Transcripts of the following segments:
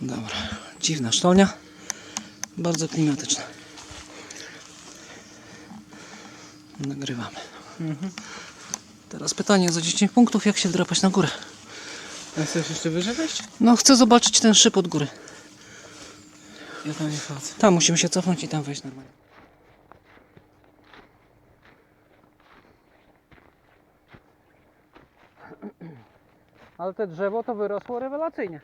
Dobra, dziwna sztolnia. Bardzo klimatyczna. Nagrywamy. Teraz pytanie za 10 punktów, jak się drapać na górę? A chcesz jeszcze wyżej wejść? No, chcę zobaczyć ten szyb od góry. Ja tam nie wchodzę. Tam musimy się cofnąć i tam wejść normalnie. Ale te drzewo to wyrosło rewelacyjnie.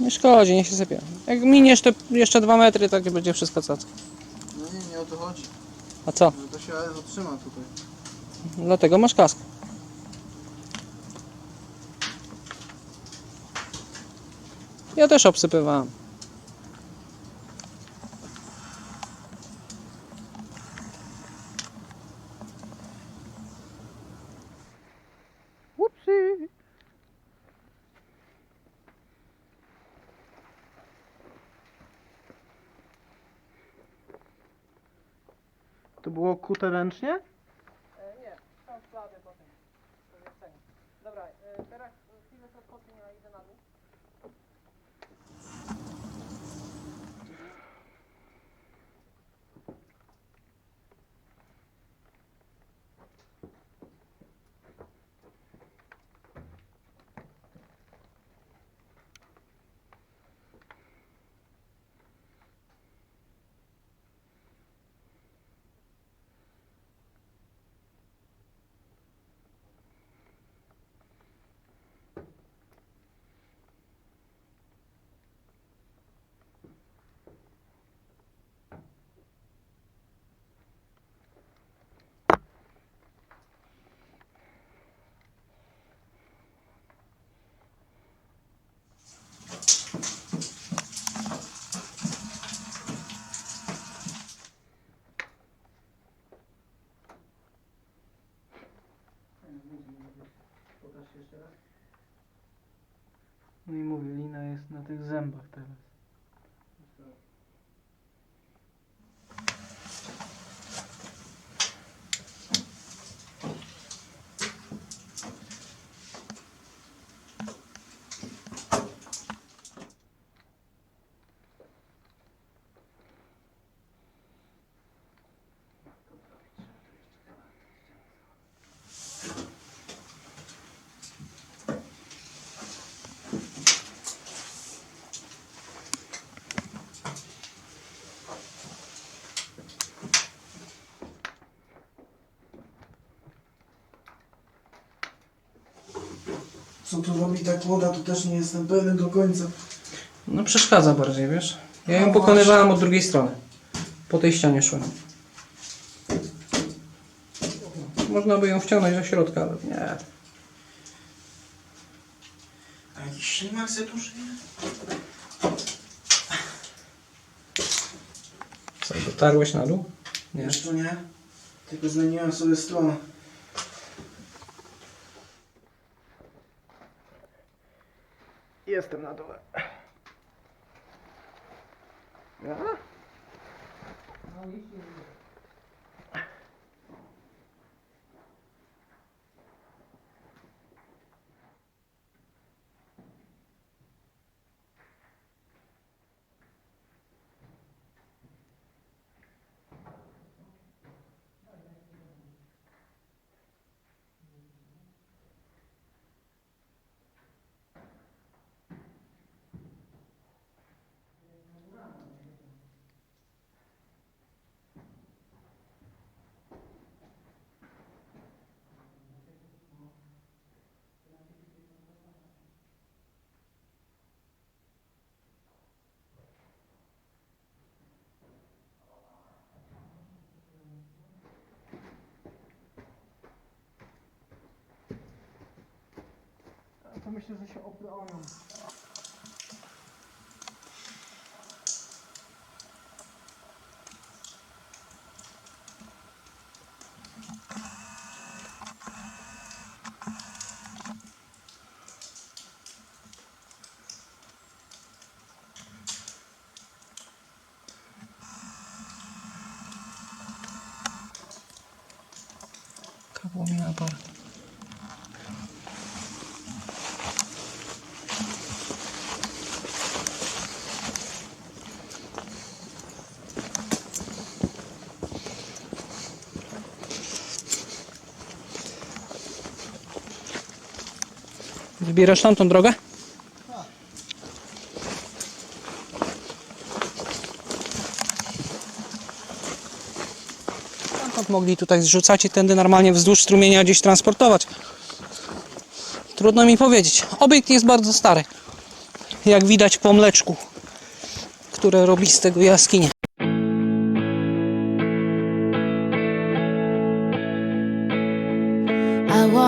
Nie szkodzi, niech się sypie. Jak miniesz te jeszcze dwa metry, to będzie wszystko cacy. No nie, nie o to chodzi. A co? No to się zatrzyma tutaj. Dlatego masz kask. Ja też obsypywałem. Upsi. To było kute ręcznie? fellas Co tu robi ta kłoda, to też nie jestem pewny do końca. No przeszkadza bardziej, wiesz? Ja ją No pokonywałem od drugiej strony. Po tej ścianie szłem. Można by ją wciągnąć do środka, ale nie. A jakiś ślimak se tu żyje? Co, dotarłeś na dół? Nie. Jeszcze nie. Tylko zmieniłem sobie stronę. Jestem na dole. Ja? myślę, że się opleją. Kawał mi. Wybierasz tamtą drogę? Stamtąd mogli tutaj zrzucać i tędy normalnie wzdłuż strumienia gdzieś transportować. Trudno mi powiedzieć. Obiekt jest bardzo stary. Jak widać po mleczku, które robi z tego jaskinię.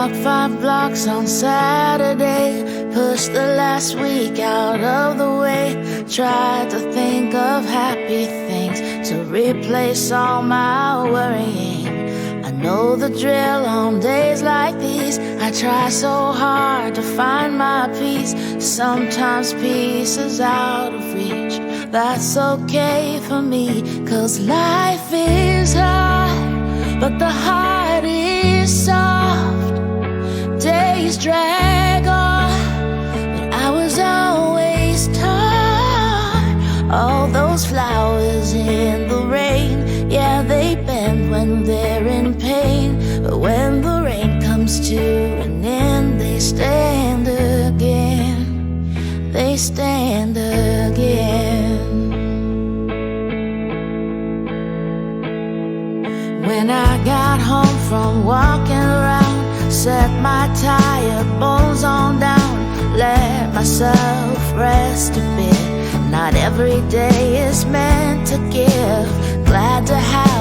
I walked five blocks on Saturday, pushed the last week out of the way. Tried to think of happy things to replace all my worrying. I know the drill on days like these. I try so hard to find my peace. Sometimes peace is out of reach. That's okay for me, cause life is hard, but the heart drag on, but I was always taught all those flowers in the rain. Yeah, they bend when they're in pain, but when the rain comes to an end, they stand again. They stand again. When I got home from walking around, set my tired bones on down, let myself rest a bit. Not every day is meant to give. Glad to have